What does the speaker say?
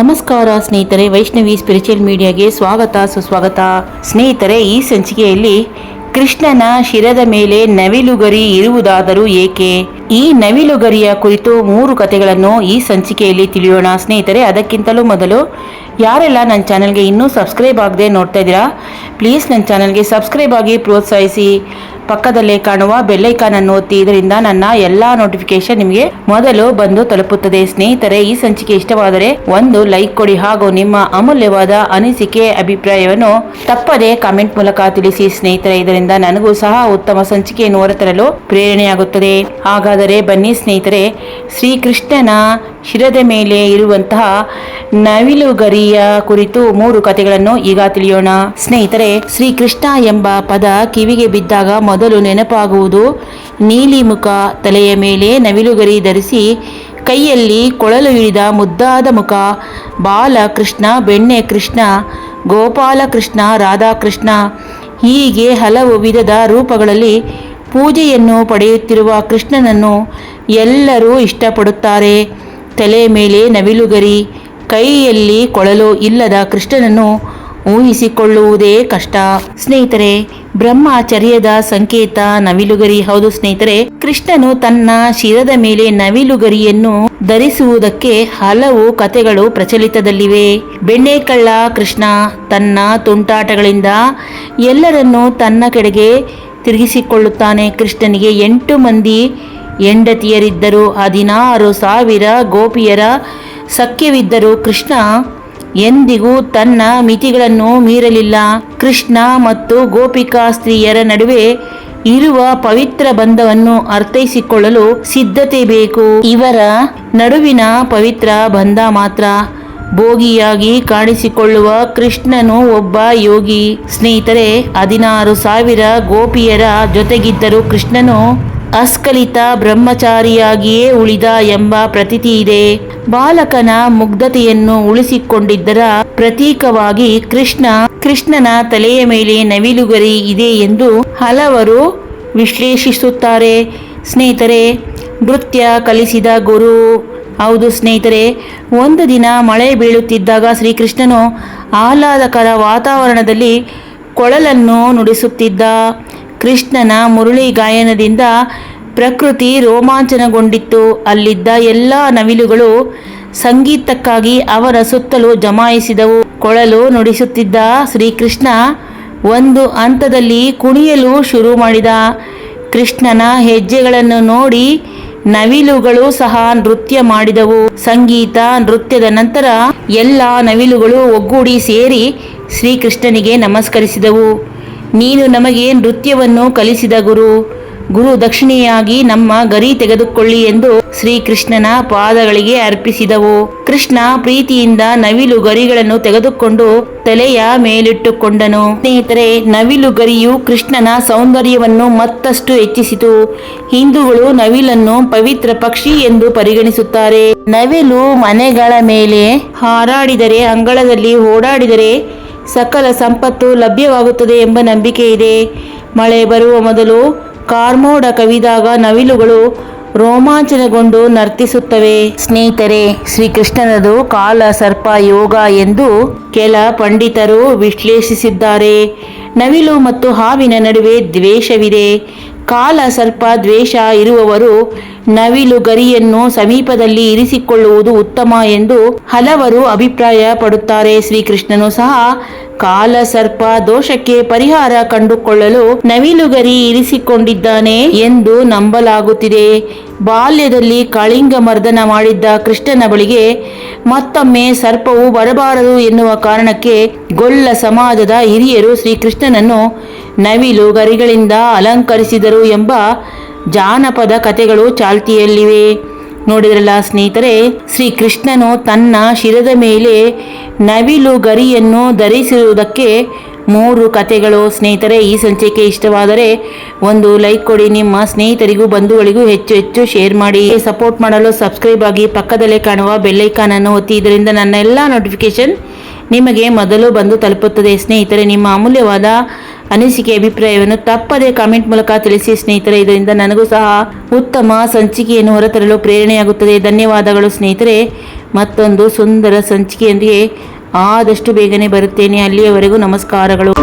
ನಮಸ್ಕಾರ ಸ್ನೇಹಿತರೆ, ವೈಷ್ಣವಿ ಸ್ಪಿರಿಚುವಲ್ ಮೀಡಿಯಾಗೆ ಸ್ವಾಗತ, ಸುಸ್ವಾಗತ. ಸ್ನೇಹಿತರೆ, ಈ ಸಂಚಿಕೆಯಲ್ಲಿ ಕೃಷ್ಣನ ಶಿರದ ಮೇಲೆ ನವಿಲುಗರಿ ಇರುವುದಾದರೂ ಏಕೆ? ಈ ನವಿಲುಗರಿಯ ಕುರಿತು ಮೂರು ಕಥೆಗಳನ್ನು ಈ ಸಂಚಿಕೆಯಲ್ಲಿ ತಿಳಿಯೋಣ. ಸ್ನೇಹಿತರೆ, ಅದಕ್ಕಿಂತಲೂ ಮೊದಲು ಯಾರೆಲ್ಲ ನನ್ನ ಚಾನಲ್ಗೆ ಇನ್ನೂ ಸಬ್ಸ್ಕ್ರೈಬ್ ಆಗದೆ ನೋಡ್ತಾ ಇದ್ದೀರಾ ಪ್ಲೀಸ್ ನನ್ನ ಚಾನಲ್ಗೆ ಸಬ್ಸ್ಕ್ರೈಬ್ ಆಗಿ ಪ್ರೋತ್ಸಾಹಿಸಿ. ಪಕ್ಕದಲ್ಲೇ ಕಾಣುವ ಬೆಲ್ಲೈಕಾನ್ ಅನ್ನು ಒತ್ತಿ ಇದರಿಂದ ನನ್ನ ಎಲ್ಲಾ ನೋಟಿಫಿಕೇಶನ್ ನಿಮಗೆ ಮೊದಲು ಬಂದು ತಲುಪುತ್ತದೆ. ಸ್ನೇಹಿತರೆ, ಈ ಸಂಚಿಕೆ ಇಷ್ಟವಾದರೆ ಒಂದು ಲೈಕ್ ಕೊಡಿ ಹಾಗೂ ನಿಮ್ಮ ಅಮೂಲ್ಯವಾದ ಅನಿಸಿಕೆ, ಅಭಿಪ್ರಾಯವನ್ನು ತಪ್ಪದೆ ಕಾಮೆಂಟ್ ಮೂಲಕ ತಿಳಿಸಿ. ಸ್ನೇಹಿತರೆ, ಇದರಿಂದ ನನಗೂ ಸಹ ಉತ್ತಮ ಸಂಚಿಕೆಯನ್ನು ಹೊರತರಲು ಪ್ರೇರಣೆಯಾಗುತ್ತದೆ. ಹಾಗಾದರೆ ಬನ್ನಿ ಸ್ನೇಹಿತರೆ, ಶ್ರೀಕೃಷ್ಣನ ಶಿರದ ಮೇಲೆ ಇರುವಂತಹ ನವಿಲುಗರಿಯ ಕುರಿತು ಮೂರು ಕಥೆಗಳನ್ನು ಈಗ ತಿಳಿಯೋಣ. ಸ್ನೇಹಿತರೆ, ಶ್ರೀಕೃಷ್ಣ ಎಂಬ ಪದ ಕಿವಿಗೆ ಬಿದ್ದಾಗ ಮೊದಲು ನೆನಪಾಗುವುದು. ನೀಲಿ ಮುಖ ತಲೆಯ ಮೇಲೆ ನವಿಲುಗರಿ ಧರಿಸಿ ಕೈಯಲ್ಲಿ ಕೊಳಲು ಹಿಡಿದ ಮುದ್ದಾದ ಮುಖ. ಬಾಲಕೃಷ್ಣ, ಬೆಣ್ಣೆ ಕೃಷ್ಣ, ಗೋಪಾಲಕೃಷ್ಣ, ರಾಧಾಕೃಷ್ಣ ಹೀಗೆ ಹಲವು ವಿಧದ ರೂಪಗಳಲ್ಲಿ ಪೂಜೆಯನ್ನು ಪಡೆಯುತ್ತಿರುವ ಕೃಷ್ಣನನ್ನು ಎಲ್ಲರೂ ಇಷ್ಟಪಡುತ್ತಾರೆ. ತಲೆ ಮೇಲೆ ನವಿಲುಗರಿ ಕೈಯಲ್ಲಿ ಕೊಳಲು ಇಲ್ಲದ ಕೃಷ್ಣನನ್ನು ಊಹಿಸಿಕೊಳ್ಳುವುದೇ ಕಷ್ಟ. ಸ್ನೇಹಿತರೆ, ಬ್ರಹ್ಮಚರ್ಯದ ಸಂಕೇತ ನವಿಲುಗರಿ. ಹೌದು ಸ್ನೇಹಿತರೆ, ಕೃಷ್ಣನು ತನ್ನ ಶಿರದ ಮೇಲೆ ನವಿಲುಗರಿಯನ್ನು ಧರಿಸುವುದಕ್ಕೆ ಹಲವು ಕಥೆಗಳು ಪ್ರಚಲಿತದಲ್ಲಿವೆ. ಬೆಣ್ಣೆಕಳ್ಳ ಕೃಷ್ಣ ತನ್ನ ತುಂಟಾಟಗಳಿಂದ ಎಲ್ಲರನ್ನೂ ತನ್ನ ಕಡೆಗೆ ತಿರುಗಿಸಿಕೊಳ್ಳುತ್ತಾನೆ. ಕೃಷ್ಣನಿಗೆ ಎಂಟು ಮಂದಿ ಹೆಂಡತಿಯರಿದ್ದರು ಹದಿನಾರು ಸಾವಿರ ಗೋಪಿಯರ ಸಖ್ಯವಿದ್ದರೂ ಕೃಷ್ಣ ಎಂದಿಗೂ ತನ್ನ ಮಿತಿಗಳನ್ನು ಮೀರಲಿಲ್ಲ. ಕೃಷ್ಣ ಮತ್ತು ಗೋಪಿಕಾ ಸ್ತ್ರೀಯರ ನಡುವೆ ಇರುವ ಪವಿತ್ರ ಬಂಧವನ್ನು ಅರ್ಥೈಸಿಕೊಳ್ಳಲು ಸಿದ್ಧತೆ ಬೇಕು. ಇವರ ನಡುವಿನ ಪವಿತ್ರ ಬಂಧ ಮಾತ್ರ ಭೋಗಿಯಾಗಿ ಕಾಣಿಸಿಕೊಳ್ಳುವ ಕೃಷ್ಣನು ಒಬ್ಬ ಯೋಗಿ. ಸ್ನೇಹಿತರೆ, ಹದಿನಾರು ಸಾವಿರ ಗೋಪಿಯರ ಜೊತೆಗಿದ್ದರೂ ಕೃಷ್ಣನು ಅಸ್ಖಲಿತ ಬ್ರಹ್ಮಚಾರಿಯಾಗಿಯೇ ಉಳಿದ ಎಂಬ ಪ್ರತೀತಿ ಇದೆ. ಬಾಲಕನ ಮುಗ್ಧತೆಯನ್ನು ಉಳಿಸಿಕೊಂಡಿದ್ದರ ಪ್ರತೀಕವಾಗಿ ಕೃಷ್ಣ ಕೃಷ್ಣನ ತಲೆಯ ಮೇಲೆ ನವಿಲುಗರಿ ಇದೆ ಎಂದು ಹಲವರು ವಿಶ್ಲೇಷಿಸುತ್ತಾರೆ. ಸ್ನೇಹಿತರೆ, ನೃತ್ಯ ಕಲಿಸಿದ ಗುರು. ಹೌದು ಸ್ನೇಹಿತರೆ, ಒಂದು ದಿನ ಮಳೆ ಬೀಳುತ್ತಿದ್ದಾಗ ಶ್ರೀಕೃಷ್ಣನು ಆಹ್ಲಾದಕರ ವಾತಾವರಣದಲ್ಲಿ ಕೊಳಲನ್ನು ನುಡಿಸುತ್ತಿದ್ದ. ಕೃಷ್ಣನ ಮುರುಳಿ ಗಾಯನದಿಂದ ಪ್ರಕೃತಿ ರೋಮಾಂಚನಗೊಂಡಿತ್ತು. ಅಲ್ಲಿದ್ದ ಎಲ್ಲ ನವಿಲುಗಳು ಸಂಗೀತಕ್ಕಾಗಿ ಅವರ ಸುತ್ತಲೂ ಜಮಾಯಿಸಿದವು. ಕೊಳಲು ನುಡಿಸುತ್ತಿದ್ದ ಶ್ರೀಕೃಷ್ಣ ಒಂದು ಹಂತದಲ್ಲಿ ಕುಣಿಯಲು ಶುರು ಮಾಡಿದ. ಕೃಷ್ಣನ ಹೆಜ್ಜೆಗಳನ್ನು ನೋಡಿ ನವಿಲುಗಳು ಸಹ ನೃತ್ಯ ಮಾಡಿದವು. ಸಂಗೀತ ನೃತ್ಯದ ನಂತರ ಎಲ್ಲ ನವಿಲುಗಳು ಒಗ್ಗೂಡಿ ಸೇರಿ ಶ್ರೀಕೃಷ್ಣನಿಗೆ ನಮಸ್ಕರಿಸಿದವು. ನೀನು ನಮಗೆ ನೃತ್ಯವನ್ನು ಕಲಿಸಿದ ಗುರು. ಗುರು ದಕ್ಷಿಣೆಯಾಗಿ ನಮ್ಮ ಗರಿ ತೆಗೆದುಕೊಳ್ಳಿ ಎಂದು ಶ್ರೀಕೃಷ್ಣನ ಪಾದಗಳಿಗೆ ಅರ್ಪಿಸಿದವು. ಕೃಷ್ಣ ಪ್ರೀತಿಯಿಂದ ನವಿಲು ಗರಿಗಳನ್ನು ತೆಗೆದುಕೊಂಡು ತಲೆಯ ಮೇಲಿಟ್ಟುಕೊಂಡನು. ಸ್ನೇಹಿತರೆ, ನವಿಲು ಗರಿಯು ಕೃಷ್ಣನ ಸೌಂದರ್ಯವನ್ನು ಮತ್ತಷ್ಟು ಹೆಚ್ಚಿಸಿತು. ಹಿಂದೂಗಳು ನವಿಲನ್ನು ಪವಿತ್ರ ಪಕ್ಷಿ ಎಂದು ಪರಿಗಣಿಸುತ್ತಾರೆ. ನವಿಲು ಮನೆಗಳ ಮೇಲೆ ಹಾರಾಡಿದರೆ, ಅಂಗಳದಲ್ಲಿ ಓಡಾಡಿದರೆ ಸಕಲ ಸಂಪತ್ತು ಲಭ್ಯವಾಗುತ್ತದೆ ಎಂಬ ನಂಬಿಕೆ ಇದೆ. ಮಳೆ ಬರುವ ಮೊದಲು ಕಾರ್ಮೋಡ ಕವಿದಾಗ ನವಿಲುಗಳು ರೋಮಾಂಚನಗೊಂಡು ನರ್ತಿಸುತ್ತವೆ. ಸ್ನೇಹಿತರೆ, ಶ್ರೀಕೃಷ್ಣನದು ಕಾಲ ಸರ್ಪ ಯೋಗ ಎಂದು ಕೆಲ ಪಂಡಿತರು ವಿಶ್ಲೇಷಿಸಿದ್ದಾರೆ. ನವಿಲು ಮತ್ತು ಹಾವಿನ ನಡುವೆ ದ್ವೇಷವಿದೆ. ಕಾಲ ಸರ್ಪ ದ್ವೇಷ ಇರುವವರು ನವಿಲು ಗರಿಯನ್ನು ಸಮೀಪದಲ್ಲಿ ಇರಿಸಿಕೊಳ್ಳುವುದು ಉತ್ತಮ ಎಂದು ಹಲವರು ಅಭಿಪ್ರಾಯ ಪಡುತ್ತಾರೆ ಶ್ರೀಕೃಷ್ಣನು ಸಹ ಕಾಲ ಸರ್ಪ ದೋಷಕ್ಕೆ ಪರಿಹಾರ ಕಂಡುಕೊಳ್ಳಲು ನವಿಲುಗರಿ ಇರಿಸಿಕೊಂಡಿದ್ದಾನೆ ಎಂದು ನಂಬಲಾಗುತ್ತಿದೆ. ಬಾಲ್ಯದಲ್ಲಿ ಕಳಿಂಗ ಮರ್ದನ ಮಾಡಿದ್ದ ಕೃಷ್ಣನ ಬಳಿಗೆ ಮತ್ತೊಮ್ಮೆ ಸರ್ಪವು ಬರಬಾರದು ಎನ್ನುವ ಕಾರಣಕ್ಕೆ ಗೊಲ್ಲ ಸಮಾಜದ ಹಿರಿಯರು ಶ್ರೀಕೃಷ್ಣನನ್ನು ನವಿಲು ಗರಿಗಳಿಂದ ಅಲಂಕರಿಸಿದರು ಎಂಬ ಜಾನಪದ ಕಥೆಗಳು ಚಾಲ್ತಿಯಲ್ಲಿವೆ. ನೋಡಿದ್ರಲ್ಲ ಸ್ನೇಹಿತರೆ, ಶ್ರೀಕೃಷ್ಣನು ತನ್ನ ಶಿರದ ಮೇಲೆ ನವಿಲು ಗರಿಯನ್ನು ಧರಿಸಿರುವುದಕ್ಕೆ ಮೂರು ಕಥೆಗಳು. ಸ್ನೇಹಿತರೆ, ಈ ಸಂಚಿಕೆ ಇಷ್ಟವಾದರೆ ಒಂದು ಲೈಕ್ ಕೊಡಿ. ನಿಮ್ಮ ಸ್ನೇಹಿತರಿಗೂ, ಬಂಧುಗಳಿಗೂ ಹೆಚ್ಚು ಹೆಚ್ಚು ಶೇರ್ ಮಾಡಿ. ಸಪೋರ್ಟ್ ಮಾಡಲು ಸಬ್ಸ್ಕ್ರೈಬ್ ಆಗಿ ಪಕ್ಕದಲ್ಲೇ ಕಾಣುವ ಬೆಲ್ಲೈಕಾನ್ ಅನ್ನು ಒತ್ತಿ. ಇದರಿಂದ ನನ್ನ ಎಲ್ಲ ನೋಟಿಫಿಕೇಶನ್ ನಿಮಗೆ ಮೊದಲು ಬಂದು ತಲುಪುತ್ತದೆ. ಸ್ನೇಹಿತರೆ, ನಿಮ್ಮ ಅಮೂಲ್ಯವಾದ ಅನಿಸಿಕೆ ಅಭಿಪ್ರಾಯವನ್ನು ತಪ್ಪದೆ ಕಾಮೆಂಟ್ ಮೂಲಕ ತಿಳಿಸಿ ಸ್ನೇಹಿತರೆ, ಇದರಿಂದ ನನಗೂ ಸಹ ಉತ್ತಮ ಸಂಚಿಕೆಯನ್ನು ಹೊರತರಲು ಪ್ರೇರಣೆಯಾಗುತ್ತದೆ. ಧನ್ಯವಾದಗಳು ಸ್ನೇಹಿತರೆ. ಮತ್ತೊಂದು ಸುಂದರ ಸಂಚಿಕೆಯೊಂದಿಗೆ ಆದಷ್ಟು ಬೇಗನೆ ಬರುತ್ತೇನೆ. ಅಲ್ಲಿಯವರೆಗೂ ನಮಸ್ಕಾರಗಳು.